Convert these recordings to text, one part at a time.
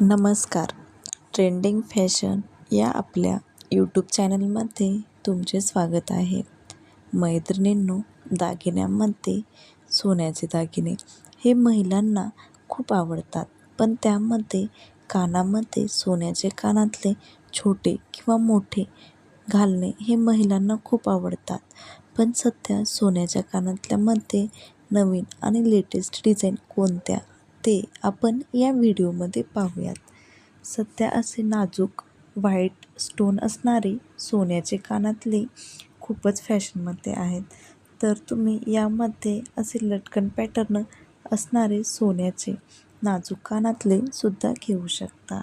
नमस्कार. Trending fashion या आपल्या यूट्यूब चॅनलमध्ये तुमचे स्वागत आहे. मैत्रिणींनो दागिन्यांमध्ये सोन्याचे दागिने हे महिलांना खूप आवडतात. पण त्यामध्ये कानामध्ये सोन्याचे कानातले छोटे किंवा मोठे घालणे हे महिलांना खूप आवडतात. पण सध्या सोन्याच्या कानातल्यामध्ये नवीन आणि लेटेस्ट डिझाईन कोणत्या ते आपण या व्हिडिओमध्ये पाहूयात. सध्या असे नाजूक व्हाईट स्टोन असणारे सोन्याचे कानातले खूपच फॅशनमध्ये आहेत. तर तुम्ही यामध्ये असे लटकन पॅटर्न असणारे सोन्याचे नाजूक कानातले सुद्धा घेऊ शकता.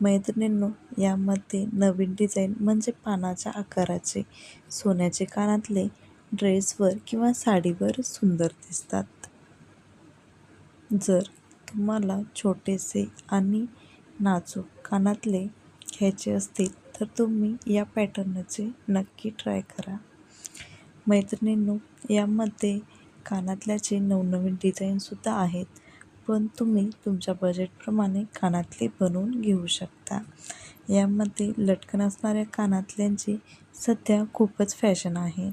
मैत्रिणींनो यामध्ये नवीन डिझाईन म्हणजे पानाच्या आकाराचे सोन्याचे कानातले ड्रेसवर किंवा साडीवर सुंदर दिसतात. जर तुम्हाला छोटेसे आणि नाजूक कानातले घ्यायचे असतील तर तुम्ही या पॅटर्नचे नक्की ट्राय करा. मैत्रिणींनो यामध्ये कानातल्याचे नवनवीन डिझाईनसुद्धा आहेत पण तुम्ही तुमच्या बजेटप्रमाणे कानातले बनवून घेऊ शकता. यामध्ये लटकन असणाऱ्या कानातल्यांची सध्या खूपच फॅशन आहे.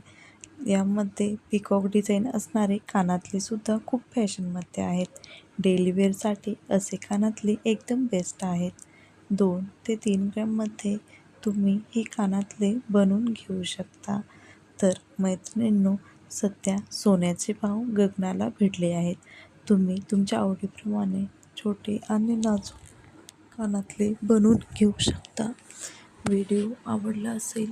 यामध्ये पिकॉक डिझाईन असणारे कानातले सुद्धा खूप फॅशनमध्ये आहेत. डेली वेअरसाठी असे कानातले एकदम बेस्ट आहेत. दोन ते तीन ग्रॅममध्ये तुम्ही ही कानातले बनवून घेऊ शकता. तर मैत्रिणींनो सध्या सोन्याचे भाव गगनाला भिडले आहेत. तुम्ही तुमच्या आवडीप्रमाणे छोटे आणि नाजूक कानातले बनवून घेऊ शकता. व्हिडिओ आवडला असेल